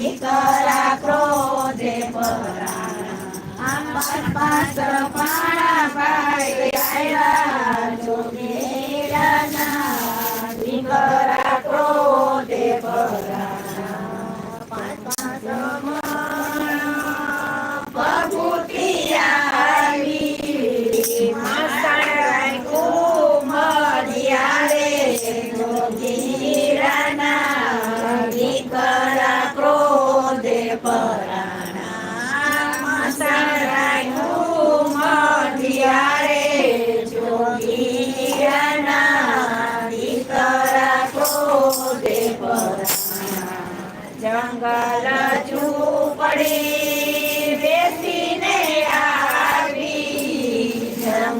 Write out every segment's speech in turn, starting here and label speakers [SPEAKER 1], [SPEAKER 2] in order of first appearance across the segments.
[SPEAKER 1] કરા ક્રોધે પરાણા પાંચ પાણા ભાઈ આવ્યા જોગીરાના દીકરા ક્રોધે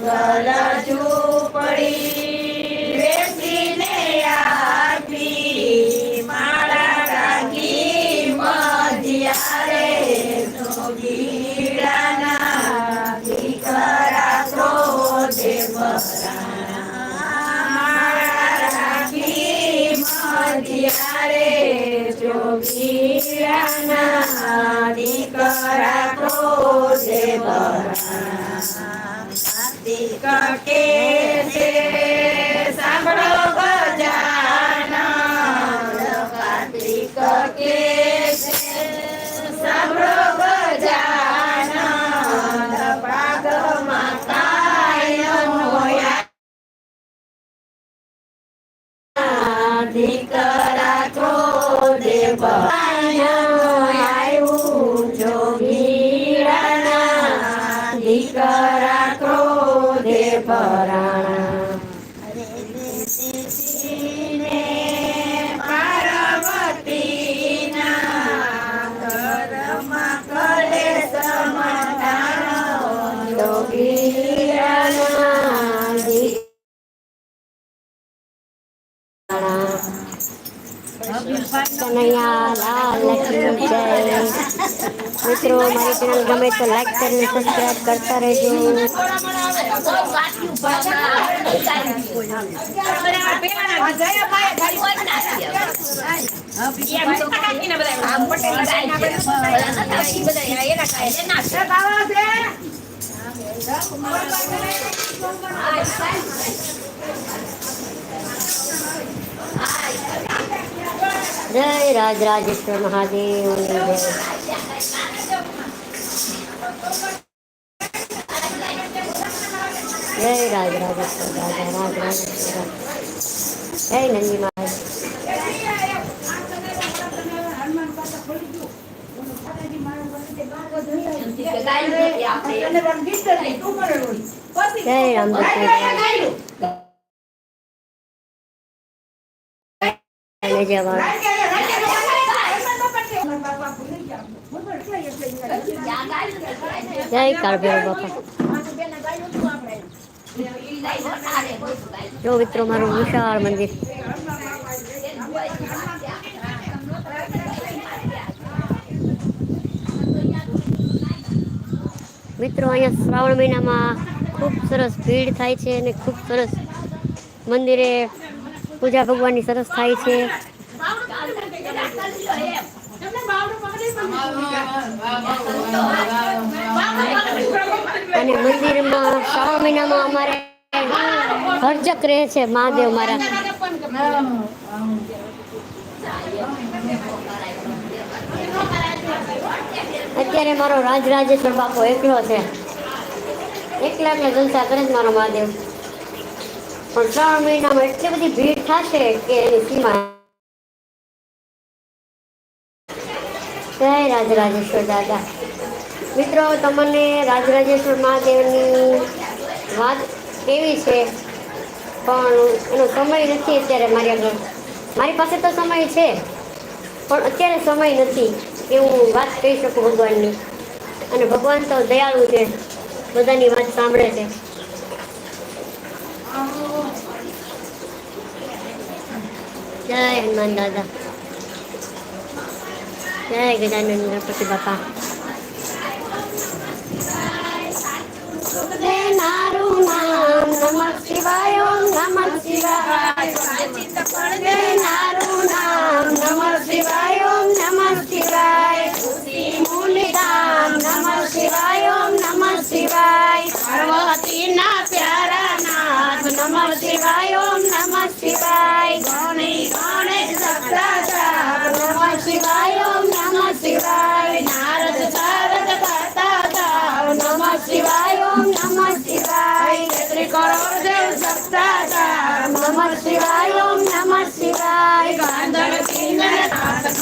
[SPEAKER 1] જંગલ ઝૂંપડી બેસીને આવી મારા રાગી મધ્યારે જોગીરાના દીકરા તો મધ્યારે જોગીરાના દીકરા ક્રોધે બરાણા કાર્તિક કે છે સાંભળો ગજાનન કાર્તિક કે છે સાંભળો ગજાનન પાગમાં પરાણા પાર્વતીના ઘરમાં કલેશ મટાણો જોગીરાના
[SPEAKER 2] કનૈયા લાલ લક્ષ્મી જય મિત્રો મારી ચેનલ ગમે તો લાઈક કરીને સબસ્ક્રાઇબ કરતા રહેજો જય રાજ રાજેશ્વર મહાદેવ જય જય રાજ રાજેશ્વર રાજા રાજ રાજેશ્વર જય નંદી મહારાજ જય કાળભૈરવ બાપા જો મિત્રો, મારું વિશાળ મંદિર. મિત્રો, અહીંયા શ્રાવણ મહિનામાં ખૂબ સરસ ભીડ થાય છે અને ખૂબ સરસ મંદિરે પૂજા ભગવાનની સરસ થાય છે. અને મંદિરમાં શ્રાવણ મહિનામાં અમારે હરજક રહે છે, મહાદેવ મારા. અત્યારે મારો રાજરાજેશ્વર બાપો એકલો છે. એકલા એકલા જલસા કરે છે મારો મહાદેવ. પણ શ્રાવણ મહિનામાં એટલી બધી ભીડ થશે કે એની સીમા જય રાજરાજેશ્વર દાદા. મિત્રો, તમને રાજરાજેશ્વર મહાદેવની વાત કેવી છે? પણ એનો સમય નથી અત્યારે મારી આગળ. મારી પાસે તો સમય છે, પણ અત્યારે સમય નથી એ હું વાત કહી શકું ભગવાનની. અને ભગવાન તો દયાળુ છે, બધાની વાત સાંભળે છે. જય હનુમાન દાદા. જય ગજાનંદ ગણપતિ બાપા. નામ નમઃ શિવાય ઓમ નમઃ શિવાય ચિત્ત પડદે નારું નામ નમઃ શિવાય ઓમ નમઃ શિવાય મુનિ ધામ નમઃ શિવાય ઓમ નમઃ
[SPEAKER 1] પાર્વતીના પ્યારા નાથ
[SPEAKER 2] નમઃ શિવાય નમઃ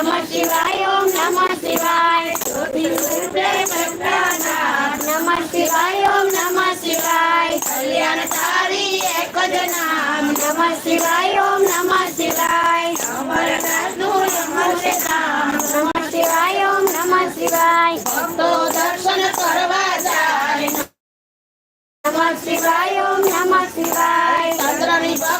[SPEAKER 2] નામ નમઃ શિવાય ઓમ નમઃ શિવાય નમઃ શિવાય ઓમ નમઃ શિવાય
[SPEAKER 1] કલ્યાણકારી એક જ નામ
[SPEAKER 2] નમઃ શિવાય ઓમ નમઃ શિવાય
[SPEAKER 1] અમરનાથનું અમર નામ
[SPEAKER 2] નમઃ શિવાય ઓમ નમઃ શિવાય
[SPEAKER 1] ભક્તો દર્શન કરવા જાય
[SPEAKER 2] નમઃ શિવાય ઓમ નમઃ શિવાય
[SPEAKER 1] ચંદ્રની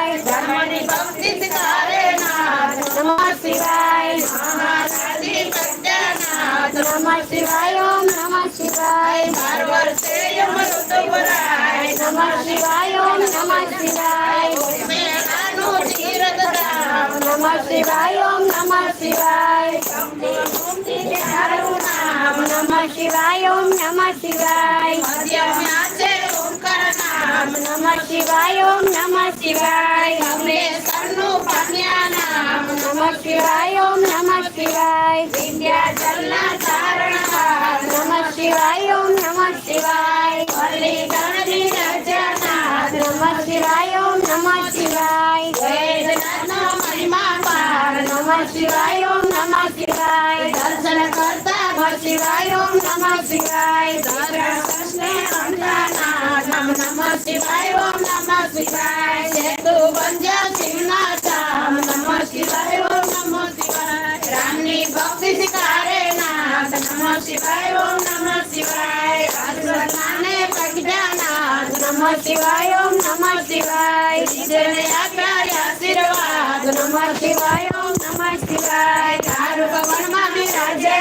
[SPEAKER 2] શિવાય, ઓમ નમઃ શિવાય. નમઃ શિવાય, ઓમ નમઃ શિવાય. નામ શિવાય, ઓમ નમઃ શિવાય. નામ નમઃ શિવાય, ઓમ નમઃ શિવાય.
[SPEAKER 1] અમે સન્નું પામ્યા નામ
[SPEAKER 2] નમઃ શિવાય, ઓમ નમઃ શિવાય.
[SPEAKER 1] વિદ્યાચલના તારણહાર
[SPEAKER 2] નમઃ શિવાય, ઓમ નમઃ શિવાય.
[SPEAKER 1] વલ્લી ગણની રચનાથ
[SPEAKER 2] નમઃ શિવાય ઓમ નમઃ શિવાય
[SPEAKER 1] વૈદનાથનો મહિમા પાર
[SPEAKER 2] નમઃ શિવાય ઓમ નમઃ શિવાય
[SPEAKER 1] દર્શન કરતા
[SPEAKER 2] નમઃ શિવાય ઓમ નમઃ શિવાય
[SPEAKER 1] કૃષ્ણે અંધાનાથ નમ નમઃ શિવાય ઓમ નમઃ શિવાય શિવાય નમઃ શિવાય ઓમ નમઃ શિવાય ઈશ્વરે આપ્યા આશીર્વાદ
[SPEAKER 2] નમઃ શિવાય ઓમ નમઃ શિવાય
[SPEAKER 1] તારું ભવનમાં બિરાજે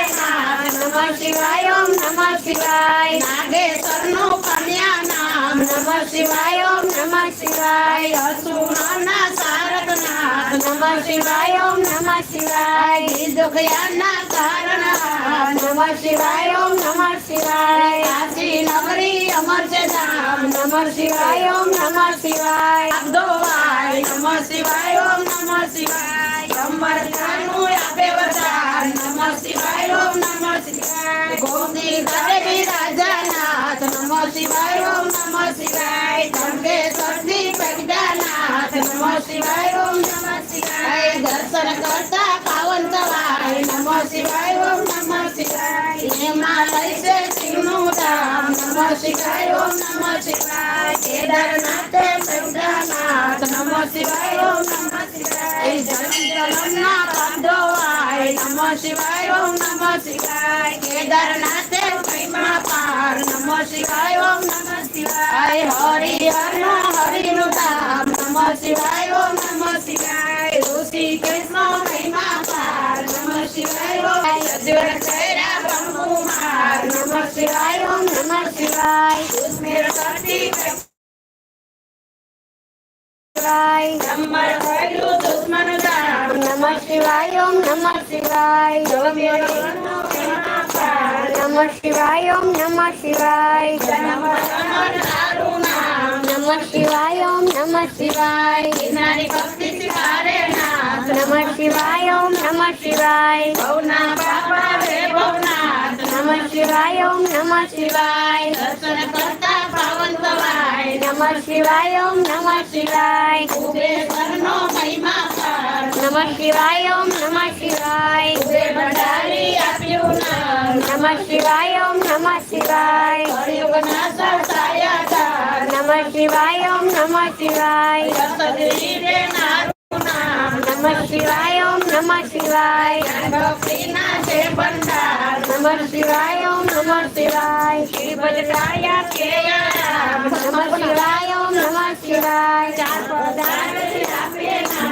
[SPEAKER 2] નમઃ શિવાય ઓમ નમઃ શિવાય
[SPEAKER 1] નાગેશ્વરનું કન્યા નામ
[SPEAKER 2] નમઃ શિવાય ઓમ નમઃ શિવાય
[SPEAKER 1] અસુરના સારકનાથ
[SPEAKER 2] નમઃ શિવાય ઓમ નમઃ શિવાય
[SPEAKER 1] દુખયાના કારણહાર
[SPEAKER 2] નમઃ શિવાય ઓમ નમઃ શિવાય
[SPEAKER 1] આશી ધામ
[SPEAKER 2] નમઃ શિવાય, ઓમ નમઃ શિવાય.
[SPEAKER 1] અબદોવાય નમઃ શિવાય, ઓમ નમઃ શિવાય. અમરતાનું આપે વરદાન, નમઃ શિવાય, ઓમ નમઃ શિવાય. ગોમતી ઘરે બિરાજાનાથ નમઃ શિવાય, ઓમ નમઃ શિવાય. ધમકે સરદી પ્રજ્ઞાનાથ, નમઃ શિવાય, ઓમ નમઃ શિવાય. દર્શન કરતા પાવન થવાય નમઃ શિવાય, ઓમ નમઃ શિવાય. હિમાલય છે શિવનું ધામ નમઃ શિવાય ઓમ નમઃ શિવાય કેદારનાથે પ્રજ્ઞાનાથ નમઃ શિવાય ઓમ નમઃ શિવાય જલમના પાદોવાય નમઃ શિવાય ઓમ નમઃ શિવાય કેદારનાથે મહિમા પાર નમઃ શિવાય ઓમ નમઃ શિવાય હરિહરનો હરિનું ધામ નમઃ શિવાય ઓમ નમઃ શિવાય બ્રહ્મકુમાર
[SPEAKER 2] નમઃ શિવાય ઓમ નમઃ શિવાય
[SPEAKER 1] ઉસ્મેર કરતી
[SPEAKER 2] શિવાય
[SPEAKER 1] નંબર પહેલું દુશ્મન ધામ
[SPEAKER 2] નમઃ શિવાય ઓમ નમઃ શિવાય નમઃ શિવાય ઓમ નમઃ શિવાય નમઃ શિવાય ઓમ નમઃ શિવાય
[SPEAKER 1] ગિરનારી ભક્તિ સ્વીકારે નાથ
[SPEAKER 2] નમઃ શિવાય ઓમ નમઃ શિવાય
[SPEAKER 1] ભવના બાપા રે ભવનાથ
[SPEAKER 2] નમઃ શિવાય ઓમ નમઃ શિવાય
[SPEAKER 1] દર્શન કરતા પાવન થવાય
[SPEAKER 2] નમઃ શિવાય ઓમ નમઃ શિવાય
[SPEAKER 1] કુબેશ્વરનો મહિમા પાર
[SPEAKER 2] નમઃ શિવાય ઓમ નમઃ શિવાય
[SPEAKER 1] કુબેર ભંડારી આપ્યું આવ્યું નામ
[SPEAKER 2] નમઃ શિવાય ઓમ નમઃ શિવાય
[SPEAKER 1] કળિયુગના સરસાયા ધાર
[SPEAKER 2] નમઃ શિવાય, ઓમ નમઃ શિવાય.
[SPEAKER 1] ભક્તિના છે ભંડાર
[SPEAKER 2] નમઃ શિવાય, ઓમ નમઃ શિવાય.
[SPEAKER 1] શ્રી ભદ્રાયા કેયા
[SPEAKER 2] નમઃ શિવાય, ઓમ નમઃ શિવાય.
[SPEAKER 1] ચાર પધાર આપે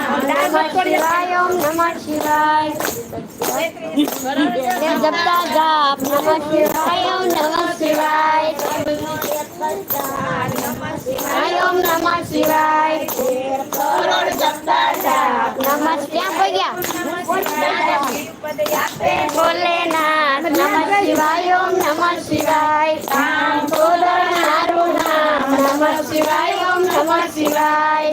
[SPEAKER 2] શિવાય ઓમ નમઃ શિવાય જપતા જાપ નમઃ શિવાય ઓમ નમઃ શિવાય શિવાય ઓમ નમઃ શિવાય
[SPEAKER 1] જપતા જાપ
[SPEAKER 2] શિવાય
[SPEAKER 1] બોલો બોલનારું નામ
[SPEAKER 2] નમઃ શિવાય.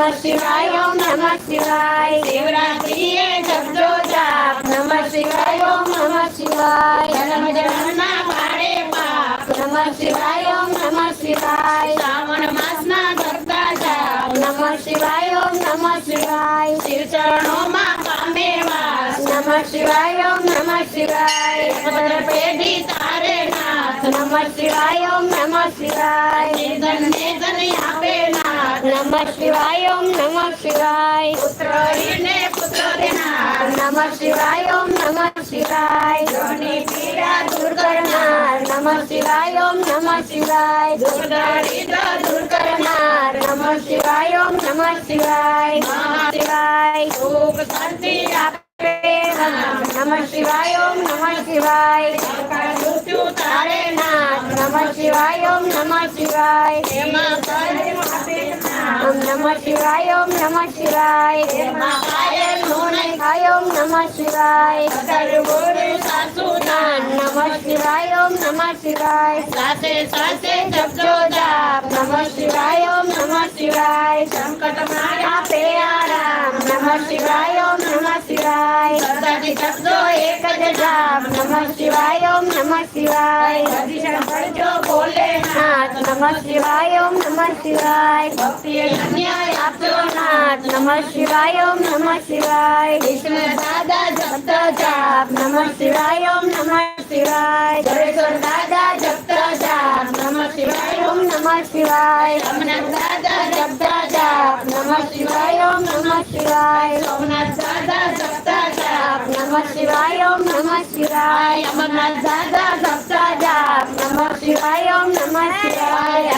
[SPEAKER 2] નમઃ શિવાય ઓમ નમઃ શિવાય.
[SPEAKER 1] શિવરાત્રિએ જપજો જાપ.
[SPEAKER 2] નમઃ શિવાય ઓમ નમઃ શિવાય.
[SPEAKER 1] જન્મ જન્મના પાડે પાપ.
[SPEAKER 2] નમઃ શિવાય ઓમ નમઃ શિવાય.
[SPEAKER 1] શ્રાવણ માસના કરતા જાપ.
[SPEAKER 2] નમઃ શિવાય ઓમ નમઃ શિવાય.
[SPEAKER 1] શિવ ચરણોમાં
[SPEAKER 2] નમઃ શિવાય ઓમ નમઃ શિવાય
[SPEAKER 1] પદર પેઢી તારે નાથ
[SPEAKER 2] નમઃ શિવાય ઓમ નમઃ શિવાય
[SPEAKER 1] નિધન ને ધન આપે નાથ
[SPEAKER 2] નમઃ શિવાય ઓમ નમઃ શિવાય
[SPEAKER 1] પુત્ર ને પુત્ર દેનાર
[SPEAKER 2] નમઃ શિવાય ઓમ નમઃ શિવાય
[SPEAKER 1] જોની પીડા દૂર
[SPEAKER 2] કરનાર નમઃ શિવાય ઓમ નમઃ શિવાય
[SPEAKER 1] દુર્દારિદ્ર દૂર
[SPEAKER 2] કરનાર નમઃ શિવાય ઓમ નમઃ શિવાય શિવાય
[SPEAKER 1] સુખ શાંતિ આપે
[SPEAKER 2] નમઃ શિવાય ઓમ નમ શિવાય
[SPEAKER 1] તારે
[SPEAKER 2] નાથ નમ શિવાય ઓમ નમ શિવાય ઓમ નમ શિવાય ઓમ નમ શિવાય ઓમ નમ શિવાય નમ શિવાય ઓમ નમ શિવાય
[SPEAKER 1] સાથે સાથે જપજો જાપ
[SPEAKER 2] નમ શિવાય ઓમ નમ શિવાય
[SPEAKER 1] સંકટ મારે
[SPEAKER 2] આપે આરામ નમ શિવાય નમઃ શિવાય
[SPEAKER 1] સદાથી જપજો એક જ
[SPEAKER 2] જાપ નમઃ શિવાય ઓમ નમઃ શિવાય
[SPEAKER 1] અધિષણ કરજો બોલે
[SPEAKER 2] નાથ નમઃ શિવાય ઓમ નમઃ શિવાય
[SPEAKER 1] ભક્તિ અન્યાય આપજો
[SPEAKER 2] નાથ નમઃ શિવાય ઓમ નમઃ શિવાય
[SPEAKER 1] કૃષ્ણ દાદા જપતા
[SPEAKER 2] જાપ નમઃ શિવાય ઓમ નમઃ શિવાય
[SPEAKER 1] જરેશ્વર દાદા જપતા જાપ
[SPEAKER 2] નમઃ શિવાય ઓમ નમઃ શિવાય
[SPEAKER 1] દાદા જપતા
[SPEAKER 2] જાપ નમઃ શિવાય ઓમ નમઃ શિવાય
[SPEAKER 1] સોમનાથ જાપ
[SPEAKER 2] નમઃ શિવાય ઓમ નમઃ શિવાય
[SPEAKER 1] અમરનાથ દાદા જપતા
[SPEAKER 2] જાપ નમઃ શિવાય ઓમ નમઃ શિવાય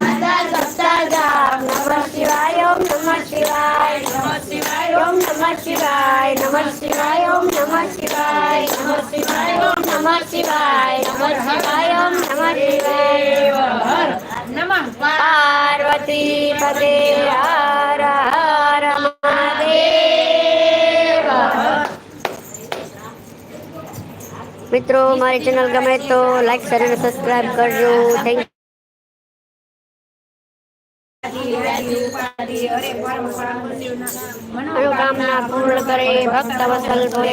[SPEAKER 1] દાદા જપતા જાપ
[SPEAKER 2] નમઃ શિવાય ઓમ નમઃ શિવાય
[SPEAKER 1] નમઃ શિવાય
[SPEAKER 2] ઓમ નમઃ શિવાય નમઃ શિવાય ઓમ નમઃ શિવાય નમઃ શિવાય ઓમ નમઃ શિવાય નમઃ શિવાય ઓમ નમઃ શિવાય
[SPEAKER 1] હર નમઃ
[SPEAKER 2] પાર્વતી મિત્રો મારી ચેનલ ગમે તો લાઈક શેર અને સબસ્ક્રાઇબ કરજો. થેન્ક મનોકામના પૂર્ણ કરે. ભક્ત વસલ ભોલે